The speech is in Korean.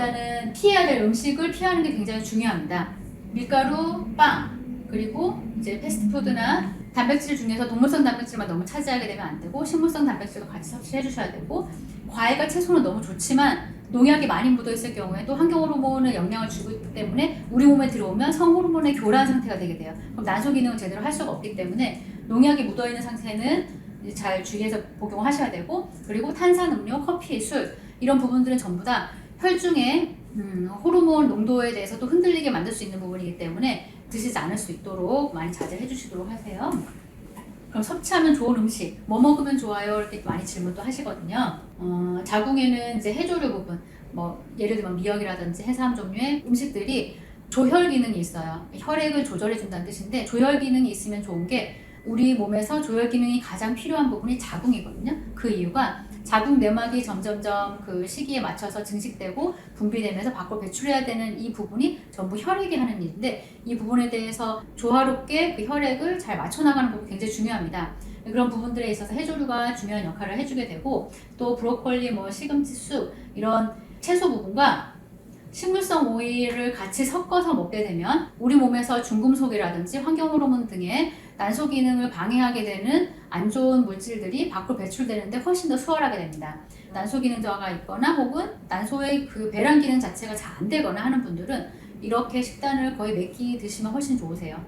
일단은 피해야 될 음식을 피하는 게 굉장히 중요합니다. 밀가루, 빵, 그리고 이제 패스트푸드나 단백질 중에서 동물성 단백질만 너무 차지하게 되면 안 되고 식물성 단백질도 같이 섭취해 주셔야 되고 과일과 채소는 너무 좋지만 농약이 많이 묻어 있을 경우에 또 환경 호르몬을 영향을 주고 있기 때문에 우리 몸에 들어오면 성 호르몬의 교란 상태가 되게 돼요. 그럼 난소 기능을 제대로 할 수가 없기 때문에 농약이 묻어 있는 상태는 잘 주의해서 복용하셔야 되고 그리고 탄산 음료, 커피, 술 이런 부분들은 전부 다 혈중의 음, 호르몬 농도에 대해서도 흔들리게 만들 수 있는 부분이기 때문에 드시지 않을 수 있도록 많이 자제해 주시도록 하세요. 그럼 섭취하면 좋은 음식, 뭐 먹으면 좋아요? 이렇게 많이 질문도 하시거든요. 어, 자궁에는 이제 해조류 부분, 뭐 예를 들면 미역이라든지 해삼 종류의 음식들이 조혈 기능이 있어요. 혈액을 조절해 준다는 뜻인데 조혈 기능이 있으면 좋은 게 우리 몸에서 조혈 기능이 가장 필요한 부분이 자궁이거든요. 그 이유가 자궁 내막이 점점점 그 시기에 맞춰서 증식되고 분비되면서 밖으로 배출해야 되는 이 부분이 전부 혈액이 하는 일인데 이 부분에 대해서 조화롭게 그 혈액을 잘 맞춰 나가는 부분이 굉장히 중요합니다. 그런 부분들에 있어서 해조류가 중요한 역할을 해주게 되고 또 브로콜리, 뭐 시금치, 쑥 이런 채소 부분과 식물성 오일을 같이 섞어서 먹게 되면 우리 몸에서 중금속이라든지 환경 호르몬 등의 난소 기능을 방해하게 되는 안 좋은 물질들이 밖으로 배출되는데 훨씬 더 수월하게 됩니다. 난소 기능 저하가 있거나 혹은 난소의 그 배란 기능 자체가 잘 안 되거나 하는 분들은 이렇게 식단을 거의 몇끼 드시면 훨씬 좋으세요.